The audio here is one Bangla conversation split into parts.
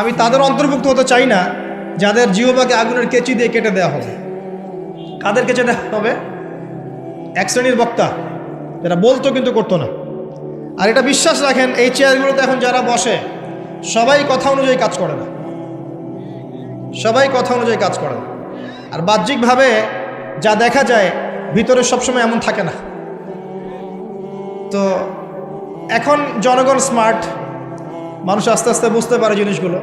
আমি তাদের অন্তর্ভুক্ত হতে চাই না, যাদের জিহবাকে আগুনের কেচি দিয়ে কেটে দেওয়া হবে। কাদের কেচে দেওয়া হবে? এক শ্রেণির বক্তা, যারা বলতো কিন্তু করতো না। আর এটা বিশ্বাস রাখেন, এই চেয়ারগুলোতে এখন যারা বসে, সবাই কথা অনুযায়ী কাজ করে না। সবাই কথা অনুযায়ী কাজ করে না। আর বাহ্যিকভাবে যা দেখা যায়, ভিতরে সবসময় এমন থাকে না। তো এখন জনগণ স্মার্ট মানুষ আস্তে আস্তে বুঝতে পারে জিনিসগুলো।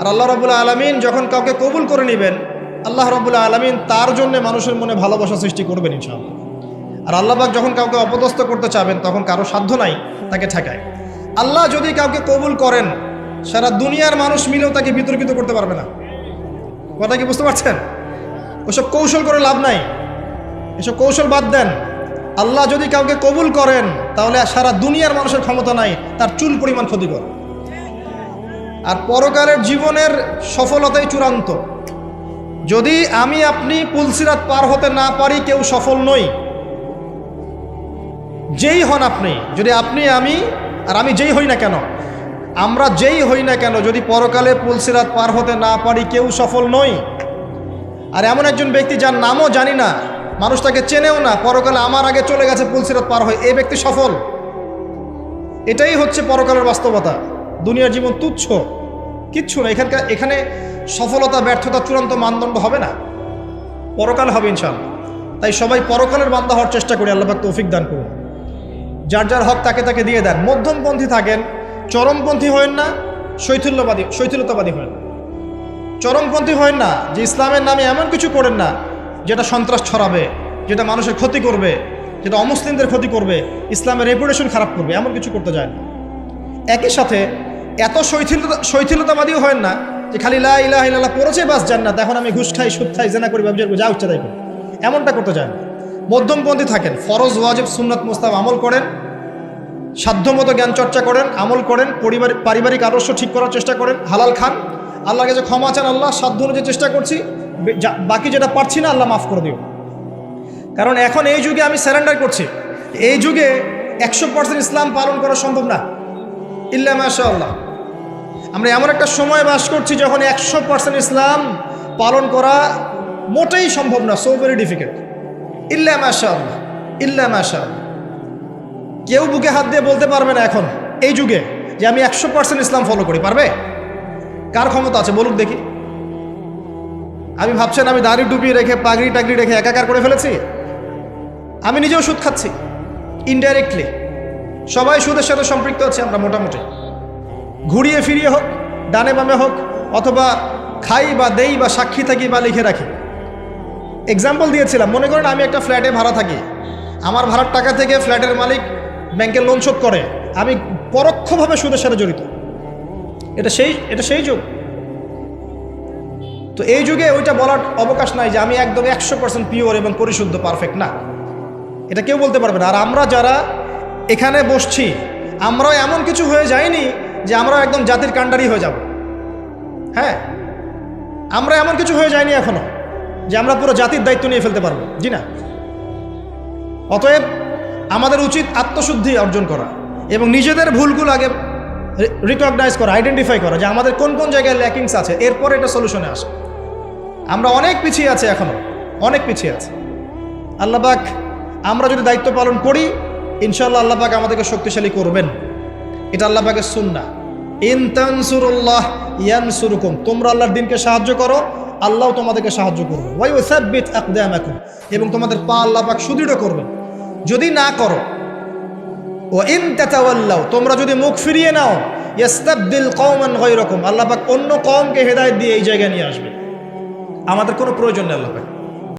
আর আল্লাহ রবুল্লা আলমিন যখন কাউকে কবুল করে নেবেন, আল্লাহ রবুল্লা আলমিন তার জন্য মানুষের মনে ভালোবাসা সৃষ্টি করবেন ইনশাআল্লাহ। আর আল্লাহবাক যখন কাউকে অপদস্থ করতে চাবেন, তখন কারও সাধ্য নাই তাকে ঠেকায়। আল্লাহ যদি কাউকে কবুল করেন, সারা দুনিয়ার মানুষ মিলেও তাকে বিতর্কিত করতে পারবে না। কথা কি বুঝতে পারছেন? ওসব কৌশল করে লাভ নাই। এসব কৌশল বাদ দেন। আল্লাহ যদি কাউকে কবুল করেন, তাহলে সারা দুনিয়ার মানুষের ক্ষমতা নাই, তার চুল পরিমাণ ক্ষতিকর। আর পরকালের জীবনের সফলতাই চূড়ান্ত। যদি আমি আপনি পুলসিরাত পার হতে না পারি, কেউ সফল নই। যেই হন আপনি, যদি আপনি, আমি, আর আমি যেই হই না কেন? আমরা যেই হই না কেন, যদি পরকালে পুলসিরাত পার হতে না পারি, কেউ সফল নই। আর এমন একজন ব্যক্তি যার নামও জানি না, মানুষ তাকে চেনেও না, পরকালে আমার আগে চলে গেছে পুলসিরাত পার হয়ে এই ব্যক্তি সফল। এটাই হচ্ছে পরকালের বাস্তবতা। দুনিয়ার জীবন তুচ্ছ। কিচ্ছু না। এখানকার এখানে সফলতা, ব্যর্থতা চূড়ান্ত মানদণ্ড হবে না। পরকাল হবে ইনশাল্লাহ তাই সবাই পরকালের বান্দা হওয়ার চেষ্টা করি, আল্লাহ তৌফিক দান করুন। যার যার হক তাকে তাকে দিয়ে দেন। মধ্যমপন্থী থাকেন, চরমপন্থী হয়েন না, শৈথুল্যবাদী শৈথিলতাবাদী হয়েন না। চরমপন্থী হয়েন না, যে ইসলামের নামে এমন কিছু করেন না, যেটা সন্ত্রাস ছড়াবে, যেটা মানুষের ক্ষতি করবে, যেটা অমুসলিমদের ক্ষতি করবে, ইসলামের রেপুটেশন খারাপ করবে, এমন কিছু করতে যায় না। একই সাথে এত শৈথিলতা, শৈথিলতাবাদীও হয় না যে খালি লা ইলাহ ইল্লাল্লাহ পড়েছে, বাস জান্নাত। এখন আমি ঘুষ খাই, সুদ খাই, জেনা করি, ব্যবসা যা উচ্চ তাই এমনটা করতে যায় না। মধ্যমপন্থী থাকেন, ফরজ, ওয়াজিব, সুন্নাত মোস্তাব আমল করেন, সাধ্যমতো জ্ঞান চর্চা করেন, আমল করেন, পরিবার, পারিবারিক আদর্শ ঠিক করার চেষ্টা করেন, হালাল খান। আল্লাহকে যে ক্ষমা চান আল্লাহ, সাধ্য অনুযায়ী চেষ্টা করছি বাকি যেটা পারছি না, আল্লাহ মাফ করে দিও। কারণ এখন এই যুগে আমি স্যারেন্ডার করছি। এই যুগে একশো পার্সেন্ট ইসলাম পালন করা সম্ভব না। ইল্লা মাশা আল্লাহ আমরা এমন একটা সময় বাস করছি যখন একশো পার্সেন্ট ইসলাম পালন করা মোটেই সম্ভব না সো ভেরি ডিফিকাল্ট ইল্লা মাশা আল্লাহ, ইল্লা মাশা কেউ বুকে হাত দিয়ে বলতে পারবে না এখন, এই যুগে, যে আমি একশো পার্সেন্ট ইসলাম ফলো করি, পারবে? কার ক্ষমতা আছে, বলুক দেখি। আমি ভাবছেন আমি দাড়ি ডুবিয়ে রেখে, পাগড়ি টাগড়ি রেখে একাকার করে ফেলেছি? আমি নিজেও সুদ খাচ্ছি ইনডাইরেক্টলি সবাই সুদের সাথে সম্পৃক্ত আছে আমরা মোটামুটি। ঘুরিয়ে ফিরিয়ে হোক, ডানে বামে হোক, অথবা খাই বা দেই বা সাক্ষী থাকি বা লিখে রাখি। এক্সাম্পল দিয়েছিলাম, মনে করেন আমি একটা ফ্ল্যাটে ভাড়া থাকি। আমার ভাড়ার টাকা থেকে ফ্ল্যাটের মালিক ব্যাংকের লোন শোধ করে। আমি পরোক্ষভাবে সুদের সাথে জড়িত। এটা সেই এটা সেই যুগ। তো এই যুগে ওইটা বলার অবকাশ নাই যে আমি একদম একশো পার্সেন্ট পিওর এবং পরিশুদ্ধ পারফেক্ট না। এটা কেউ বলতে পারবে না। আর আমরা যারা এখানে বসছি, আমরাও এমন কিছু হয়ে যাইনি যে আমরা একদম জাতির কাণ্ডারি হয়ে যাব। হ্যাঁ আমরা এমন কিছু হয়ে যায়নি এখনও যে আমরা পুরো জাতির দায়িত্ব নিয়ে ফেলতে পারব। জি না। অতএব আমাদের উচিত আত্মশুদ্ধি অর্জন করা এবং নিজেদের ভুলগুলো আগে রিকগনাইজ করা আইডেন্টিফাই করা যে আমাদের কোন কোন জায়গায় ল্যাকিংস আছে, এরপরে এটা সলিউশনে আসে। আমরা অনেক পিছিয়ে আছি এখনও, অনেক পিছিয়ে আছে। আল্লাহবাক আমরা যদি দায়িত্ব পালন করি ইনশাল্লাহ আল্লাহবাক আমাদেরকে শক্তিশালী করবেন। এটা আল্লাহবাকের সুন্না ইনতানসুরুল্লাহ ইয়ানসুরুকুম, তোমরা আল্লাহর দিনকে সাহায্য করো, আল্লাহ তোমাদেরকে সাহায্য করবে। ওয়াই ওসাব্বিত আকদামাকুম, এবং তোমাদের পা আল্লাহ পাক সুদৃঢ় করবে। যদি না করো ও ইন তাতাওয়াল্লাও তোমরা যদি মুখ ফিরিয়ে নাও, ইয়াস্তাবদিল কওমান গায়রাকুম, আল্লাহ পাক অন্য কওমকে হেদায়েত দিয়ে এই জায়গায় নিয়ে আসবে। আমাদের কোনো প্রয়োজন নেই আল্লাহ পাক।